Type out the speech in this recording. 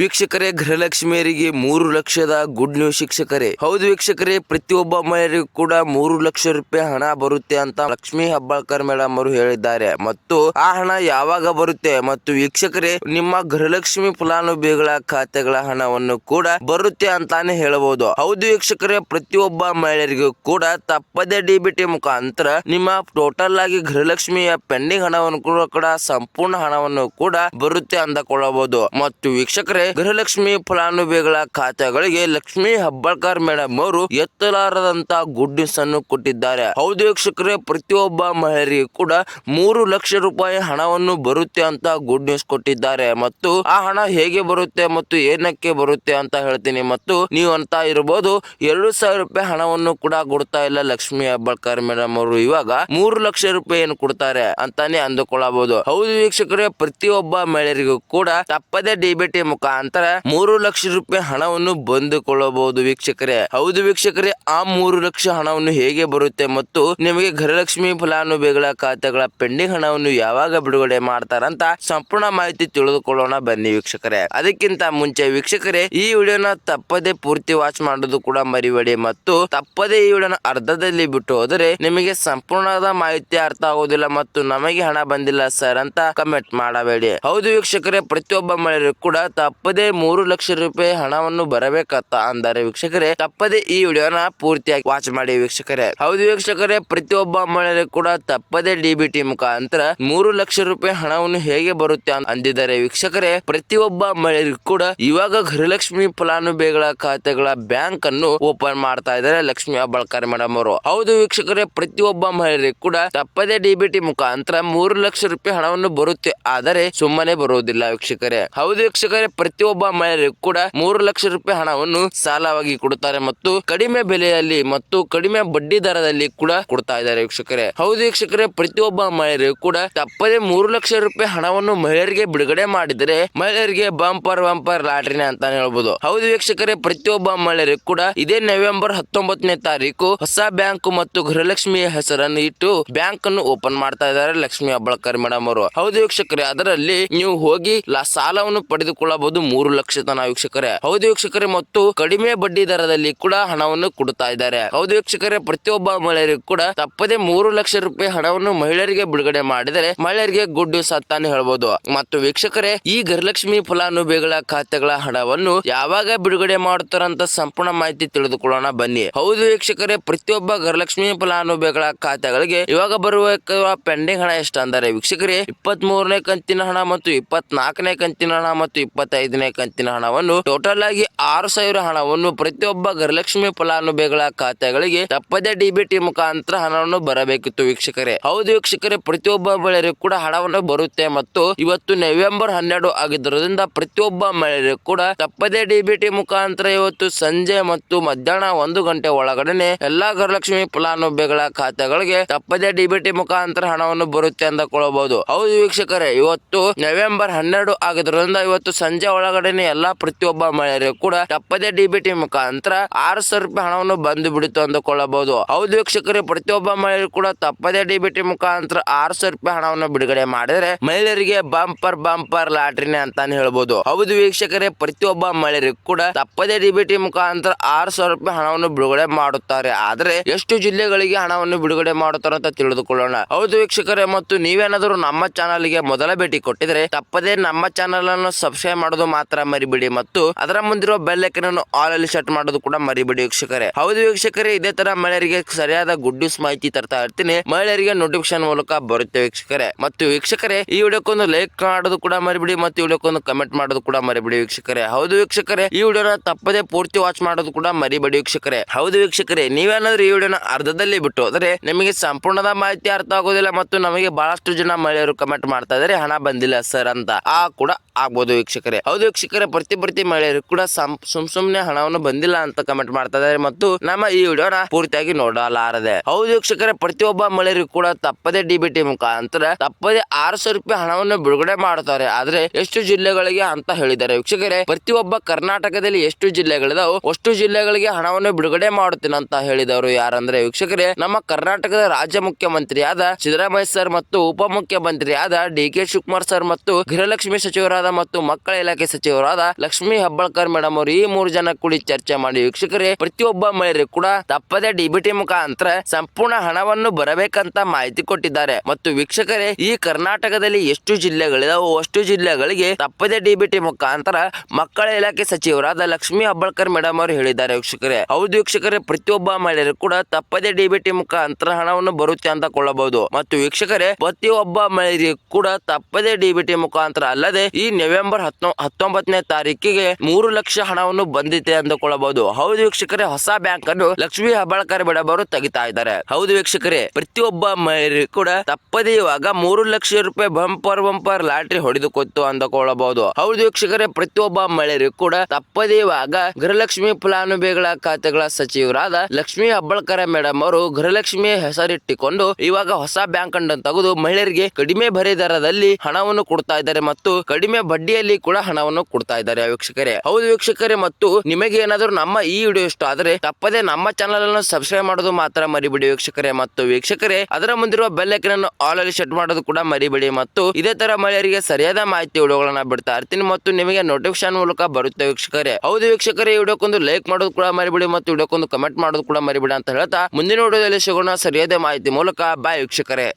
ವೀಕ್ಷಕರೇ, ಗೃಹಲಕ್ಷ್ಮಿಯರಿಗೆ ಮೂರು ಲಕ್ಷದ ಗುಡ್ ನ್ಯೂಸ್ ಶಿಕ್ಷಕರೇ. ಹೌದು ವೀಕ್ಷಕರೇ, ಪ್ರತಿಯೊಬ್ಬ ಮಹಿಳೆಯರಿಗೂ ಕೂಡ ಮೂರು ಲಕ್ಷ ರೂಪಾಯಿ ಹಣ ಬರುತ್ತೆ ಅಂತ ಲಕ್ಷ್ಮಿ ಹಬ್ಬಾಳ್ಕರ್ ಮೇಡಮ್ ಅವರು ಹೇಳಿದ್ದಾರೆ. ಮತ್ತು ಆ ಹಣ ಯಾವಾಗ ಬರುತ್ತೆ? ಮತ್ತು ವೀಕ್ಷಕರೇ, ನಿಮ್ಮ ಗೃಹಲಕ್ಷ್ಮಿ ಫಲಾನುಭವಿಗಳ ಖಾತೆಗಳ ಹಣವನ್ನು ಕೂಡ ಬರುತ್ತೆ ಅಂತಾನೆ ಹೇಳಬಹುದು ಹೌದು ವೀಕ್ಷಕರೇ, ಪ್ರತಿಯೊಬ್ಬ ಮಹಿಳೆಯರಿಗೂ ಕೂಡ ತಪ್ಪದೇ ಡಿಬಿಟಿ ಮುಖಾಂತರ ನಿಮ್ಮ ಟೋಟಲ್ ಆಗಿ ಗೃಹಲಕ್ಷ್ಮಿಯ ಪೆಂಡಿಂಗ್ ಹಣವನ್ನು ಕೂಡ ಸಂಪೂರ್ಣ ಹಣವನ್ನು ಕೂಡ ಬರುತ್ತೆ ಅಂದಕೊಳ್ಳಬಹುದು. ಮತ್ತು ವೀಕ್ಷಕರೇ ಗೃಹಲಕ್ಷ್ಮಿ ಫಲಾನುಭವಿಗಳ ಖಾತೆಗಳಿಗೆ ಲಕ್ಷ್ಮಿ ಹಬ್ಬಳ್ಕರ್ ಮೇಡಮ್ ಅವರು ಎತ್ತಲಾರದಂತ ಗುಡ್ ನ್ಯೂಸ್ ಅನ್ನು ಕೊಟ್ಟಿದ್ದಾರೆ. ಹೌದು ವೀಕ್ಷಕರೇ, ಪ್ರತಿಯೊಬ್ಬ ಮಹಿಳೆಯರಿಗೂ ಕೂಡ ಮೂರು ಲಕ್ಷ ರೂಪಾಯಿ ಹಣವನ್ನು ಬರುತ್ತೆ ಅಂತ ಗುಡ್ ನ್ಯೂಸ್ ಕೊಟ್ಟಿದ್ದಾರೆ. ಮತ್ತು ಆ ಹಣ ಹೇಗೆ ಬರುತ್ತೆ ಮತ್ತು ಏನಕ್ಕೆ ಬರುತ್ತೆ ಅಂತ ಹೇಳ್ತೀನಿ. ಮತ್ತು ನೀವು ಅಂತ ಇರಬಹುದು ಎರಡು ಸಾವಿರ ರೂಪಾಯಿ ಹಣವನ್ನು ಕೂಡ ಕೊಡ್ತಾ ಇಲ್ಲ ಲಕ್ಷ್ಮಿ ಹಬ್ಬಳ್ಕರ್ ಮೇಡಮ್ ಅವರು. ಇವಾಗ ಮೂರು ಲಕ್ಷ ರೂಪಾಯಿಯನ್ನು ಕೊಡ್ತಾರೆ ಅಂತಾನೆ ಅಂದುಕೊಳ್ಳಬಹುದು. ಹೌದು ವೀಕ್ಷಕರೇ, ಪ್ರತಿಯೊಬ್ಬ ಮಹಿಳೆಯರಿಗೂ ಕೂಡ ತಪ್ಪದೆ ಡಿಬಿಟಿ ಮುಖಾಂತರ ಮೂರು ಲಕ್ಷ ರೂಪಾಯಿ ಹಣವನ್ನು ಬಂದುಕೊಳ್ಳಬಹುದು ವೀಕ್ಷಕರೇ. ಹೌದು ವೀಕ್ಷಕರೇ, ಆ ಮೂರು ಲಕ್ಷ ಹಣವನ್ನು ಹೇಗೆ ಬರುತ್ತೆ ಮತ್ತು ನಿಮಗೆ ಗೃಹಲಕ್ಷ್ಮಿ ಫಲಾನುಭವಿಗಳ ಖಾತೆಗಳ ಪೆಂಡಿಂಗ್ ಹಣವನ್ನು ಯಾವಾಗ ಬಿಡುಗಡೆ ಮಾಡ್ತಾರಂತ ಸಂಪೂರ್ಣ ಮಾಹಿತಿ ತಿಳಿದುಕೊಳ್ಳೋಣ ಬನ್ನಿ ವೀಕ್ಷಕರೇ. ಅದಕ್ಕಿಂತ ಮುಂಚೆ ವೀಕ್ಷಕರೇ, ಈ ವಿಡಿಯೋನ ತಪ್ಪದೆ ಪೂರ್ತಿ ವಾಚ್ ಮಾಡೋದು ಕೂಡ ಮರಿಬೇಡಿ ಮತ್ತು ತಪ್ಪದೆ ಈ ವಿಡಿಯೋನ ಅರ್ಧದಲ್ಲಿ ಬಿಟ್ಟು ಹೋದರೆ ನಿಮಗೆ ಸಂಪೂರ್ಣವಾದ ಮಾಹಿತಿ ಅರ್ಥ ಆಗೋದಿಲ್ಲ ಮತ್ತು ನಮಗೆ ಹಣ ಬಂದಿಲ್ಲ ಸರ್ ಅಂತ ಕಮೆಂಟ್ ಮಾಡಬೇಡಿ. ಹೌದು ವೀಕ್ಷಕರೇ, ಪ್ರತಿಯೊಬ್ಬ ಮಹಿಳೆಯರು ಕೂಡ ತಪ್ಪದೆ ಮೂರು ಲಕ್ಷ ರೂಪಾಯಿ ಹಣವನ್ನು ಬರಬೇಕತ್ತ ಅಂದರೆ ವೀಕ್ಷಕರೇ, ತಪ್ಪದೆ ಈ ವಿಡಿಯೋನ ಪೂರ್ತಿಯಾಗಿ ವಾಚ್ ಮಾಡಿ ವೀಕ್ಷಕರೇ. ಹೌದು ವೀಕ್ಷಕರೇ, ಪ್ರತಿಯೊಬ್ಬ ಮಹಿಳೆಯರು ಕೂಡ ತಪ್ಪದೆ ಡಿಬಿಟಿ ಮುಖಾಂತರ ಮೂರು ಲಕ್ಷ ರೂಪಾಯಿ ಹಣವನ್ನು ಹೇಗೆ ಬರುತ್ತೆ ಅಂದಿದ್ದಾರೆ ವೀಕ್ಷಕರೇ. ಪ್ರತಿಯೊಬ್ಬ ಮಹಿಳೆಯರು ಕೂಡ ಇವಾಗ ಗೃಹಲಕ್ಷ್ಮಿ ಫಲಾನುಭವಿಗಳ ಖಾತೆಗಳ ಬ್ಯಾಂಕ್ ಅನ್ನು ಓಪನ್ ಮಾಡ್ತಾ ಇದ್ದಾರೆ ಲಕ್ಷ್ಮಿ ಅಬ್ಬಳ್ಕರ್ ಮೇಡಮ್ ಅವರು. ಹೌದು ವೀಕ್ಷಕರೇ, ಪ್ರತಿಯೊಬ್ಬ ಮಹಿಳೆಯರು ಕೂಡ ತಪ್ಪದೆ ಡಿಬಿಟಿ ಮುಖಾಂತರ ಮೂರು ಲಕ್ಷ ರೂಪಾಯಿ ಹಣವನ್ನು ಬರುತ್ತೆ, ಆದರೆ ಸುಮ್ಮನೆ ಬರುವುದಿಲ್ಲ ವೀಕ್ಷಕರೇ. ಹೌದು ವೀಕ್ಷಕರೇ ಪ್ರತಿಯೊಬ್ಬ ಮಹಿಳೆಯರಿಗೂ ಕೂಡ ಮೂರು ಲಕ್ಷ ರೂಪಾಯಿ ಹಣವನ್ನು ಸಾಲವಾಗಿ ಕೊಡುತ್ತಾರೆ ಮತ್ತು ಕಡಿಮೆ ಬೆಲೆಯಲ್ಲಿ ಮತ್ತು ಕಡಿಮೆ ಬಡ್ಡಿ ದರದಲ್ಲಿ ಕೂಡ ಕೊಡ್ತಾ ಇದ್ದಾರೆ ವೀಕ್ಷಕರೇ. ಹೌದು ವೀಕ್ಷಕರೇ, ಪ್ರತಿಯೊಬ್ಬ ಮಹಿಳೆಯರು ಕೂಡ ತಪ್ಪದೆ ಮೂರು ಲಕ್ಷ ರೂಪಾಯಿ ಹಣವನ್ನು ಮಹಿಳೆಯರಿಗೆ ಬಿಡುಗಡೆ ಮಾಡಿದರೆ ಮಹಿಳೆಯರಿಗೆ ಬಂಪರ್ ಬಂಪರ್ ಲಾಟ್ರಿನ ಅಂತ ಹೇಳ್ಬೋದು. ಹೌದು ವೀಕ್ಷಕರೇ, ಪ್ರತಿಯೊಬ್ಬ ಮಹಿಳೆಯರು ಕೂಡ ಇದೇ ನವೆಂಬರ್ ಹತ್ತೊಂಬತ್ತನೇ ತಾರೀಕು ಹೊಸ ಬ್ಯಾಂಕ್ ಮತ್ತು ಗೃಹಲಕ್ಷ್ಮಿಯ ಹೆಸರನ್ನು ಇಟ್ಟು ಬ್ಯಾಂಕ್ ಅನ್ನು ಓಪನ್ ಮಾಡ್ತಾ ಇದ್ದಾರೆ ಲಕ್ಷ್ಮಿ ಅಬ್ಬಳಕರ್ ಮೇಡಮ್ ಅವರು. ಹೌದು ವೀಕ್ಷಕರೇ, ಅದರಲ್ಲಿ ನೀವು ಹೋಗಿ ಸಾಲವನ್ನು ಪಡೆದುಕೊಳ್ಳಬಹುದು. ಮೂರು ಲಕ್ಷ ತನ ವೀಕ್ಷಕರೇ. ಹೌದು ವೀಕ್ಷಕರೇ, ಮತ್ತು ಕಡಿಮೆ ಬಡ್ಡಿ ದರದಲ್ಲಿ ಕೂಡ ಹಣವನ್ನು ಕೊಡುತ್ತಾ ಇದ್ದಾರೆ. ಹೌದು ವೀಕ್ಷಕರೇ, ಪ್ರತಿಯೊಬ್ಬ ಮಹಿಳೆಯರಿಗೂ ಕೂಡ ತಪ್ಪದೆ ಮೂರು ಲಕ್ಷ ರೂಪಾಯಿ ಹಣವನ್ನು ಮಹಿಳೆಯರಿಗೆ ಬಿಡುಗಡೆ ಮಾಡಿದರೆ ಮಹಿಳೆಯರಿಗೆ ಗುಡ್ ಸತ್ತಾನೆ ಹೇಳಬಹುದು ಮತ್ತು ವೀಕ್ಷಕರೇ, ಈ ಗೃಹಲಕ್ಷ್ಮಿ ಫಲಾನುಭವಿಗಳ ಖಾತೆಗಳ ಹಣವನ್ನು ಯಾವಾಗ ಬಿಡುಗಡೆ ಮಾಡುತ್ತಾರಂತ ಸಂಪೂರ್ಣ ಮಾಹಿತಿ ತಿಳಿದುಕೊಳ್ಳೋಣ ಬನ್ನಿ. ಹೌದು ವೀಕ್ಷಕರೇ, ಪ್ರತಿಯೊಬ್ಬ ಗೃಹಲಕ್ಷ್ಮಿ ಫಲಾನುಭವಿಗಳ ಖಾತೆಗಳಿಗೆ ಇವಾಗ ಬರುವ ಪೆಂಡಿಂಗ್ ಹಣ ಎಷ್ಟು ಅಂದರೆ ವೀಕ್ಷಕರೇ ಇಪ್ಪತ್ತ್ ಕಂತಿನ ಹಣ ಮತ್ತು ಇಪ್ಪತ್ನಾಲ್ಕನೇ ಕಂತಿನ ಹಣ ಮತ್ತು ಇಪ್ಪತ್ತೈದನೇ ಕಂತಿನ ಹಣವನ್ನು ಟೋಟಲ್ ಆಗಿ ಆರು ಸಾವಿರ ಹಣವನ್ನು ಪ್ರತಿಯೊಬ್ಬ ಗೃಹಲಕ್ಷ್ಮಿ ಫಲಾನುಭವಿಗಳ ಖಾತೆಗಳಿಗೆ ತಪ್ಪದೆ ಡಿಬಿಟಿ ಮುಖಾಂತರ ಹಣವನ್ನು ಬರಬೇಕಿತ್ತು ವೀಕ್ಷಕರೇ. ಹೌದು ವೀಕ್ಷಕರೇ, ಪ್ರತಿಯೊಬ್ಬ ಮಹಿಳೆಯರಿಗೂ ಕೂಡ ಹಣವನ್ನು ಬರುತ್ತೆ ಮತ್ತು ಇವತ್ತು ನವೆಂಬರ್ ಹನ್ನೆರಡು ಆಗಿದ್ದರಿಂದ ಪ್ರತಿಯೊಬ್ಬ ಮಹಿಳೆಯರಿಗೂ ಕೂಡ ತಪ್ಪದೆ ಡಿಬಿಟಿ ಮುಖಾಂತರ ಇವತ್ತು ಸಂಜೆ ಮತ್ತು ಮಧ್ಯಾಹ್ನ ಒಂದು ಗಂಟೆ ಒಳಗಡೆ ಎಲ್ಲಾ ಗೃಹಲಕ್ಷ್ಮಿ ಫಲಾನುಭವಿಗಳ ಖಾತೆಗಳಿಗೆ ತಪ್ಪದೆ ಡಿಬಿಟಿ ಮುಖಾಂತರ ಹಣವನ್ನು ಬರುತ್ತೆ ಅಂದುಕೊಳ್ಳಬಹುದು ಹೌದು ವೀಕ್ಷಕರೇ, ಇವತ್ತು ನವೆಂಬರ್ ಹನ್ನೆರಡು ಆಗಿದ್ರಿಂದ ಇವತ್ತು ಸಂಜೆ ಒಳಗಡೆನೆ ಎಲ್ಲಾ ಪ್ರತಿಯೊಬ್ಬ ಮಹಿಳೆಯರು ಕೂಡ ತಪ್ಪದೆ ಡಿಬಿಟಿ ಮುಖಾಂತರ ಆರು ಸಾವಿರ ರೂಪಾಯಿ ಹಣವನ್ನು ಬಂದು ಬಿಡಿತು ಅಂದುಕೊಳ್ಳಬಹುದು. ಹೌದು ವೀಕ್ಷಕರೇ ಪ್ರತಿಯೊಬ್ಬ ಮಹಿಳೆಯರು ಕೂಡ ತಪ್ಪದೆ ಡಿಬಿಟಿ ಮುಖಾಂತರ ಆರು ಸಾವಿರ ರೂಪಾಯಿ ಹಣವನ್ನು ಬಿಡುಗಡೆ ಮಾಡಿದರೆ ಮಹಿಳೆಯರಿಗೆ ಬಂಪರ್ ಬಂಪರ್ ಲಾಟ್ರಿನೇ ಅಂತಾನೆ ಹೇಳಬಹುದು ಹೌದು ವೀಕ್ಷಕರೇ ಪ್ರತಿಯೊಬ್ಬ ಮಹಿಳೆಯರಿಗೂ ಕೂಡ ತಪ್ಪದೆ ಡಿಬಿಟಿ ಮುಖಾಂತರ ಆರು ಸಾವಿರ ರೂಪಾಯಿ ಹಣವನ್ನು ಬಿಡುಗಡೆ ಮಾಡುತ್ತಾರೆ. ಆದರೆ ಎಷ್ಟು ಜಿಲ್ಲೆಗಳಿಗೆ ಹಣವನ್ನು ಬಿಡುಗಡೆ ಮಾಡುತ್ತಾರೆ ಅಂತ ತಿಳಿದುಕೊಳ್ಳೋಣ. ಹೌದು ವೀಕ್ಷಕರೇ ಮತ್ತು ನೀವೇನಾದರೂ ನಮ್ಮ ಚಾನಲ್ಗೆ ಮೊದಲ ಭೇಟಿ ಕೊಟ್ಟಿದ್ರೆ ತಪ್ಪದೇ ನಮ್ಮ ಚಾನಲ್ ಅನ್ನು ಸಬ್ಸ್ಕ್ರೈಬ್ ಮಾಡೋದು ಮಾತ್ರ ಮರಿಬೇಡಿ. ಮತ್ತು ಅದರ ಮುಂದಿರುವ ಬೆಲ್ ಐಕನ್ ಅನ್ನು ಆಲ್ ಅಲ್ಲಿ ಸೆಟ್ ಮಾಡೋದು ಕೂಡ ಮರಿಬೇಡಿ ವೀಕ್ಷಕರೇ. ಹೌದು ವೀಕ್ಷಕರೇ, ಇದೇ ತರ ಮಹಿಳೆಯರಿಗೆ ಸರಿಯಾದ ಗುಡ್ ನ್ಯೂಸ್ ಮಾಹಿತಿ ತರ್ತಾ ಇರ್ತೀನಿ. ಮಹಿಳೆಯರಿಗೆ ನೋಟಿಫಿಕೇಶನ್ ಮೂಲಕ ಬರುತ್ತೆ ವೀಕ್ಷಕರೇ. ಮತ್ತು ವೀಕ್ಷಕರೇ, ಈ ವಿಡಿಯೋಕ್ಕೊಂದು ಲೈಕ್ ಮಾಡೋದು ಕೂಡ ಮರಿಬೇಡಿ ಮತ್ತು ವಿಡಿಯೋಕ್ಕೊಂದು ಕಮೆಂಟ್ ಮಾಡೋದು ಕೂಡ ಮರಿಬೇಡಿ ವೀಕ್ಷಕರೇ. ಹೌದು ವೀಕ್ಷಕರೇ, ಈ ವಿಡಿಯೋನ ತಪ್ಪದೇ ಪೂರ್ತಿ ವಾಚ್ ಮಾಡೋದು ಕೂಡ ಮರಿಬೇಡಿ ವೀಕ್ಷಕರೇ. ಹೌದು ವೀಕ್ಷಕರೇ, ನೀವೇನಾದ್ರೂ ಈ ವಿಡಿಯೋನ ಅರ್ಧದಲ್ಲಿ ಬಿಟ್ಟು ಹೋದರೆ ನಿಮಗೆ ಸಂಪೂರ್ಣದ ಮಾಹಿತಿ ಅರ್ಥ ಆಗೋದಿಲ್ಲ ಮತ್ತು ನಮಗೆ ಬಹಳಷ್ಟು ಜನ ಮಹಿಳೆಯರು ಕಮೆಂಟ್ ಮಾಡ್ತಾ ಇದ್ದಾರೆ, ಹಣ ಬಂದಿಲ್ಲ ಸರ್ ಅಂತ. ಆ ಕೂಡ ಆಗ್ಬೋದು ವೀಕ್ಷಕರೇ. ಹೌದು ವೀಕ್ಷಕರೇ ಪ್ರತಿ ಪ್ರತಿ ಮಹಿಳೆಯರು ಕೂಡ ಸುಮ್ ಸುಮ್ನೆ ಹಣವನ್ನು ಬಂದಿಲ್ಲ ಅಂತ ಕಮೆಂಟ್ ಮಾಡ್ತಾ ಇದಾರೆ ಮತ್ತು ನಮ್ಮ ಈ ವಿಡಿಯೋನ ಪೂರ್ತಿಯಾಗಿ ನೋಡಲಾರದೆ. ಹೌದು ಪ್ರತಿಯೊಬ್ಬ ಮಹಿಳೆಯರು ಕೂಡ ತಪ್ಪದೆ ಡಿಬಿಟಿ ಮುಖಾಂತರ ತಪ್ಪದೆ ಆರು ರೂಪಾಯಿ ಹಣವನ್ನು ಬಿಡುಗಡೆ ಮಾಡುತ್ತಾರೆ. ಆದ್ರೆ ಎಷ್ಟು ಜಿಲ್ಲೆಗಳಿಗೆ ಅಂತ ಹೇಳಿದ್ದಾರೆ. ವೀಕ್ಷಕರೇ, ಪ್ರತಿಯೊಬ್ಬ ಕರ್ನಾಟಕದಲ್ಲಿ ಎಷ್ಟು ಜಿಲ್ಲೆಗಳಿದಾವೆ ಅಷ್ಟು ಜಿಲ್ಲೆಗಳಿಗೆ ಹಣವನ್ನು ಬಿಡುಗಡೆ ಮಾಡುತ್ತೇನೆ ಅಂತ ಹೇಳಿದವರು ಯಾರಂದ್ರೆ ವೀಕ್ಷಕರೇ, ನಮ್ಮ ಕರ್ನಾಟಕದ ರಾಜ್ಯ ಮುಖ್ಯಮಂತ್ರಿಯಾದ ಸಿದ್ದರಾಮಯ್ಯ ಸರ್ ಮತ್ತು ಉಪಮುಖ್ಯಮಂತ್ರಿಯಾದ ಡಿ ಕೆ ಶಿವಕುಮಾರ್ ಸರ್ ಮತ್ತು ಗೃಹಲಕ್ಷ್ಮಿ ಸಚಿವರಾದ ಮತ್ತು ಮಕ್ಕಳ ಇಲಾಖೆ ಇಲಾಖೆ ಸಚಿವರಾದ ಲಕ್ಷ್ಮೀ ಹೆಬ್ಬಾಳ್ಕರ್ ಮೇಡಮ್ ಅವರು ಈ ಮೂರು ಜನ ಕೂಡಿ ಚರ್ಚೆ ಮಾಡಿ ವೀಕ್ಷಕರೇ, ಪ್ರತಿಯೊಬ್ಬ ಮಹಿಳೆಯರು ಕೂಡ ತಪ್ಪದೆ ಡಿಬಿಟಿ ಮುಖಾಂತರ ಸಂಪೂರ್ಣ ಹಣವನ್ನು ಬರಬೇಕಂತ ಮಾಹಿತಿ ಕೊಟ್ಟಿದ್ದಾರೆ. ಮತ್ತು ವೀಕ್ಷಕರೇ, ಈ ಕರ್ನಾಟಕದಲ್ಲಿ ಎಷ್ಟು ಜಿಲ್ಲೆಗಳಿದಾವೋ ಅಷ್ಟು ಜಿಲ್ಲೆಗಳಿಗೆ ತಪ್ಪದೆ ಡಿಬಿಟಿ ಮುಖಾಂತರ ಮಕ್ಕಳ ಇಲಾಖೆ ಸಚಿವರಾದ ಲಕ್ಷ್ಮೀ ಹೆಬ್ಬಾಳ್ಕರ್ ಮೇಡಮ್ ಅವರು ಹೇಳಿದ್ದಾರೆ ವೀಕ್ಷಕರೇ. ಹೌದು ವೀಕ್ಷಕರೇ, ಪ್ರತಿಯೊಬ್ಬ ಮಹಿಳೆಯರು ಕೂಡ ತಪ್ಪದೆ ಡಿಬಿಟಿ ಮುಖಾಂತರ ಹಣವನ್ನು ಬರುತ್ತೆ ಅಂತ ಕೊಳ್ಳಬಹುದು. ಮತ್ತು ವೀಕ್ಷಕರೇ, ಪ್ರತಿಯೊಬ್ಬ ಮಹಿಳೆಯರಿಗೆ ಕೂಡ ತಪ್ಪದೆ ಡಿಬಿಟಿ ಮುಖಾಂತರ ಅಲ್ಲದೆ ಈ ನವೆಂಬರ್ ಹತ್ತೊ ಹತ್ತೊಂಬತ್ತನೇ ತಾರೀಕಿಗೆ ಮೂರು ಲಕ್ಷ ಹಣವನ್ನು ಬಂದಿದೆ ಅಂದುಕೊಳ್ಳಬಹುದು. ಹೌದು ವೀಕ್ಷಕರೇ, ಹೊಸ ಬ್ಯಾಂಕ್ ಅನ್ನು ಲಕ್ಷ್ಮೀ ಹೆಬ್ಬಾಳ್ಕರ್ ಅವರು ತೆಗಿತಾ ಇದ್ದಾರೆ. ಹೌದು ವೀಕ್ಷಕರೇ, ಪ್ರತಿಯೊಬ್ಬ ಮಹಿಳೆಯರು ಕೂಡ ತಪ್ಪದೆ ಇವಾಗ ಮೂರು ಲಕ್ಷ ರೂಪಾಯಿ ಬಂಪರ್ ಬಂಪರ್ ಲಾಟ್ರಿ ಹೊಡೆದುಕೊತ್ತು ಅಂದುಕೊಳ್ಳಬಹುದು. ಹೌದು ವೀಕ್ಷಕರೇ, ಪ್ರತಿಯೊಬ್ಬ ಮಹಿಳೆಯರು ಕೂಡ ತಪ್ಪದೇ ಇವಾಗ ಗೃಹಲಕ್ಷ್ಮಿ ಫಲಾನುಭವಿಗಳ ಖಾತೆಗಳ ಸಚಿವರಾದ ಲಕ್ಷ್ಮೀ ಹೆಬ್ಬಾಳ್ಕರ ಮೇಡಮ್ ಅವರು ಗೃಹಲಕ್ಷ್ಮಿ ಹೆಸರಿಟ್ಟಿಕೊಂಡು ಇವಾಗ ಹೊಸ ಬ್ಯಾಂಕ್ ಅನ್ನು ತೆಗೆದು ಮಹಿಳೆಯರಿಗೆ ಕಡಿಮೆ ಬರೆ ದರದಲ್ಲಿ ಹಣವನ್ನು ಕೊಡ್ತಾ ಇದ್ದಾರೆ ಮತ್ತು ಕಡಿಮೆ ಬಡ್ಡಿಯಲ್ಲಿ ಕೂಡ ಹಣವನ್ನು ಕೊಡ್ತಾ ಇದ್ದಾರೆ ವೀಕ್ಷಕರೇ. ಹೌದು ವೀಕ್ಷಕರೇ, ಮತ್ತು ನಿಮಗೆ ಏನಾದರೂ ನಮ್ಮ ಈ ವಿಡಿಯೋ ಇಷ್ಟ ಆದರೆ ತಪ್ಪದೆ ನಮ್ಮ ಚಾನಲ್ ಅನ್ನು ಸಬ್ಸ್ಕ್ರೈಬ್ ಮಾಡೋದು ಮಾತ್ರ ಮರಿಬೇಡಿ ವೀಕ್ಷಕರೇ. ಮತ್ತು ವೀಕ್ಷಕರೇ, ಅದರ ಮುಂದಿರುವ ಬೆಲ್ ಐಕನ್ ಅನ್ನು ಆಲ್ ಅಲ್ಲಿ ಸೆಟ್ ಮಾಡೋದು ಕೂಡ ಮರಿಬೇಡಿ. ಮತ್ತು ಇದೇ ತರ ಮಹಿಳೆಯರಿಗೆ ಸರಿಯಾದ ಮಾಹಿತಿ ವಿಡಿಯೋಗಳನ್ನ ಬಿಡ್ತಾ ಇರ್ತೀನಿ ಮತ್ತು ನಿಮಗೆ ನೋಟಿಫಿಕೇಶನ್ ಮೂಲಕ ಬರುತ್ತೆ ವೀಕ್ಷಕರೇ. ಹೌದು ವೀಕ್ಷಕರೇ ವಿಡಿಯೋಕ್ಕೊಂದು ಲೈಕ್ ಮಾಡೋದು ಕೂಡ ಮರಿಬೇಡಿ ಮತ್ತು ವಿಡಿಯೋಕ್ಕೊಂದು ಕಮೆಂಟ್ ಮಾಡೋದು ಕೂಡ ಮರಿಬೇಡಿ ಅಂತ ಹೇಳ್ತಾ ಮುಂದಿನ ವಿಡಿಯೋದಲ್ಲಿ ಸಿಗೋಣ ಸರಿಯಾದ ಮಾಹಿತಿ ಮೂಲಕ. ಬಾಯ್ ವೀಕ್ಷಕರೇ.